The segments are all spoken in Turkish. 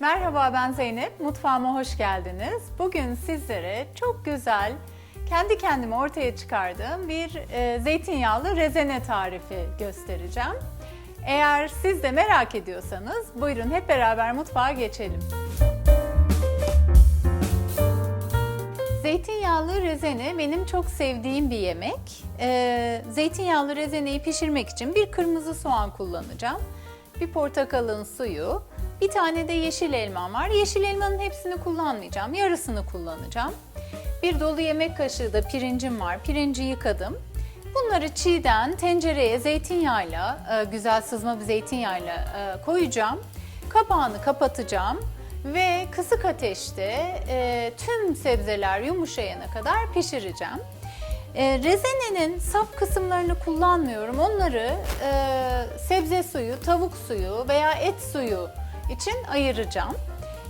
Merhaba ben Zeynep, mutfağıma hoş geldiniz. Bugün sizlere çok güzel, kendi kendime ortaya çıkardığım bir e, zeytinyağlı rezene tarifi göstereceğim. Eğer siz de merak ediyorsanız buyurun hep beraber mutfağa geçelim. Zeytinyağlı rezene benim çok sevdiğim bir yemek. Ee, zeytinyağlı rezeneyi pişirmek için bir kırmızı soğan kullanacağım. Bir portakalın suyu, bir tane de yeşil elmam var. Yeşil elmanın hepsini kullanmayacağım, yarısını kullanacağım. Bir dolu yemek kaşığı da pirincim var. Pirinci yıkadım. Bunları çiğden tencereye zeytinyağıyla, e, güzel sızma bir zeytinyağıyla e, koyacağım. Kapağını kapatacağım ve kısık ateşte e, tüm sebzeler yumuşayana kadar pişireceğim. Rezenenin sap kısımlarını kullanmıyorum. Onları sebze suyu, tavuk suyu veya et suyu için ayıracağım.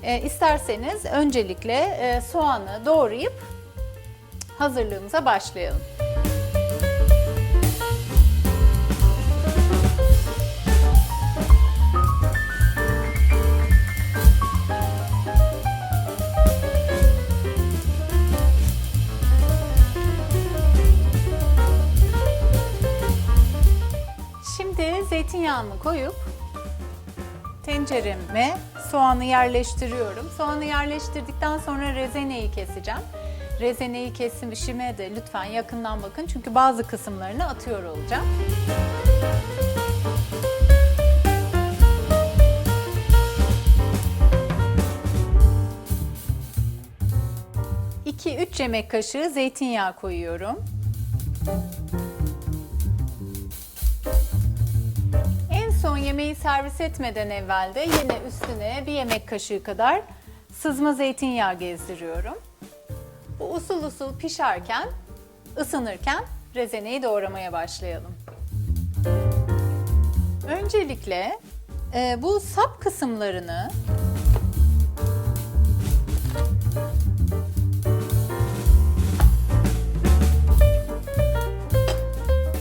E, isterseniz öncelikle e, soğanı doğrayıp hazırlığımıza başlayalım. Şimdi zeytinyağını koyup tencereme soğanı yerleştiriyorum. Soğanı yerleştirdikten sonra rezeneyi keseceğim. Rezeneyi kesişime de lütfen yakından bakın çünkü bazı kısımlarını atıyor olacağım. İki üç yemek kaşığı zeytinyağı koyuyorum. Yemeği servis etmeden evvel de yine üstüne bir yemek kaşığı kadar sızma zeytinyağı gezdiriyorum. Bu usul usul pişerken, ısınırken rezeneyi doğramaya başlayalım. Öncelikle e, bu sap kısımlarını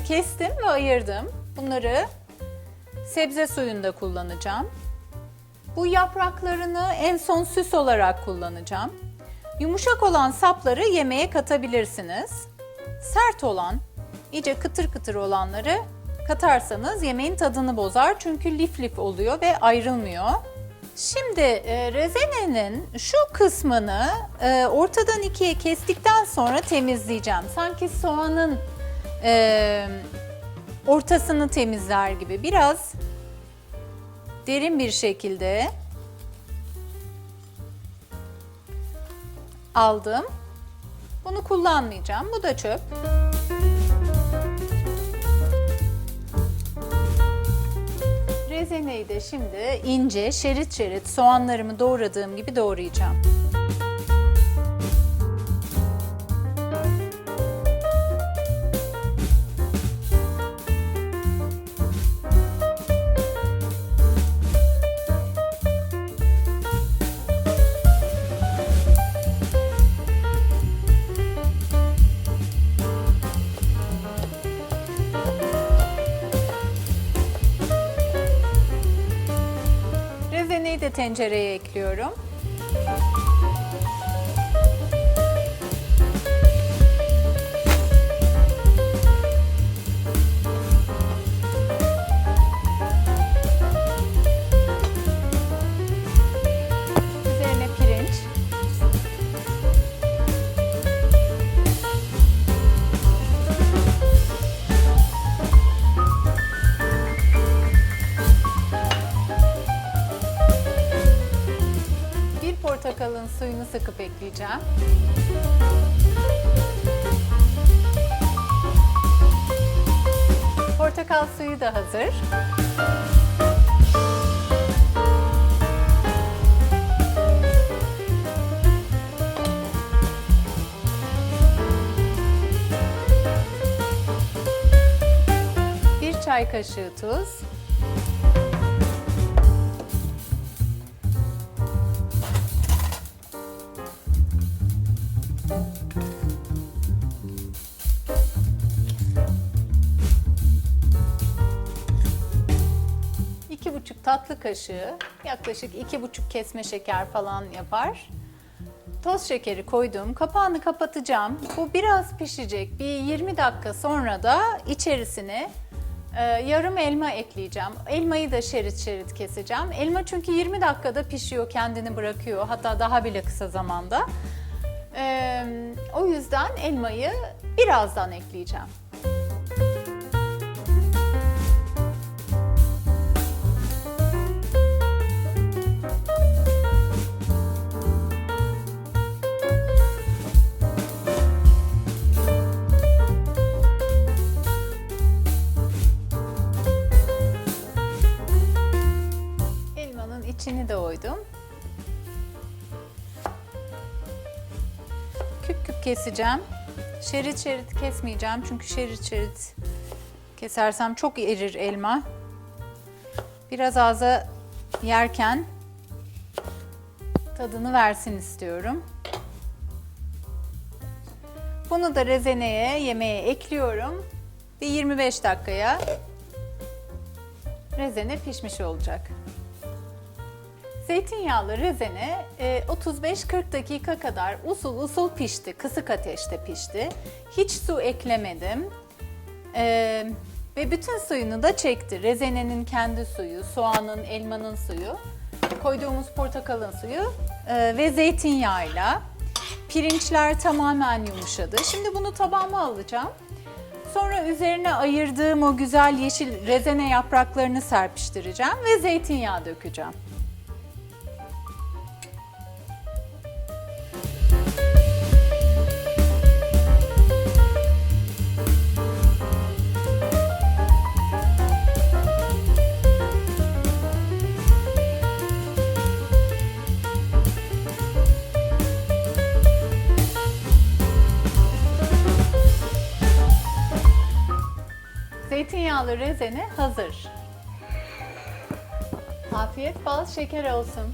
kestim ve ayırdım. Bunları sebze suyunda kullanacağım. Bu yapraklarını en son süs olarak kullanacağım. Yumuşak olan sapları yemeğe katabilirsiniz. Sert olan, iyice kıtır kıtır olanları katarsanız yemeğin tadını bozar çünkü lif lif oluyor ve ayrılmıyor. Şimdi e, rezenenin şu kısmını e, ortadan ikiye kestikten sonra temizleyeceğim. Sanki soğanın e, ortasını temizler gibi biraz derin bir şekilde aldım. Bunu kullanmayacağım. Bu da çöp. Rezeneyi de şimdi ince şerit şerit soğanlarımı doğradığım gibi doğrayacağım. Tencereye ekliyorum. Portakalın suyunu sıkıp ekleyeceğim. Portakal suyu da hazır. Bir çay kaşığı tuz. Tatlı kaşığı, yaklaşık iki buçuk kesme şeker falan yapar. Toz şekeri koydum. Kapağını kapatacağım. Bu biraz pişecek. Bir 20 dakika sonra da içerisine e, yarım elma ekleyeceğim. Elmayı da şerit şerit keseceğim. Elma çünkü 20 dakikada pişiyor, kendini bırakıyor. Hatta daha bile kısa zamanda. E, o yüzden elmayı birazdan ekleyeceğim. Küp küp keseceğim. Şerit şerit kesmeyeceğim çünkü şerit şerit kesersem çok erir elma. Biraz ağza yerken tadını versin istiyorum. Bunu da rezeneye, yemeğe ekliyorum. Bir 25 dakikaya rezene pişmiş olacak. Zeytinyağlı rezene e, 35-40 dakika kadar usul usul pişti, kısık ateşte pişti. Hiç su eklemedim. E, ve bütün suyunu da çekti. Rezenenin kendi suyu, soğanın, elmanın suyu, koyduğumuz portakalın suyu e, ve zeytinyağıyla. Pirinçler tamamen yumuşadı. Şimdi bunu tabağıma alacağım. Sonra üzerine ayırdığım o güzel yeşil rezene yapraklarını serpiştireceğim ve zeytinyağı dökeceğim. Zeytinyağlı rezene hazır. Afiyet bal şeker olsun.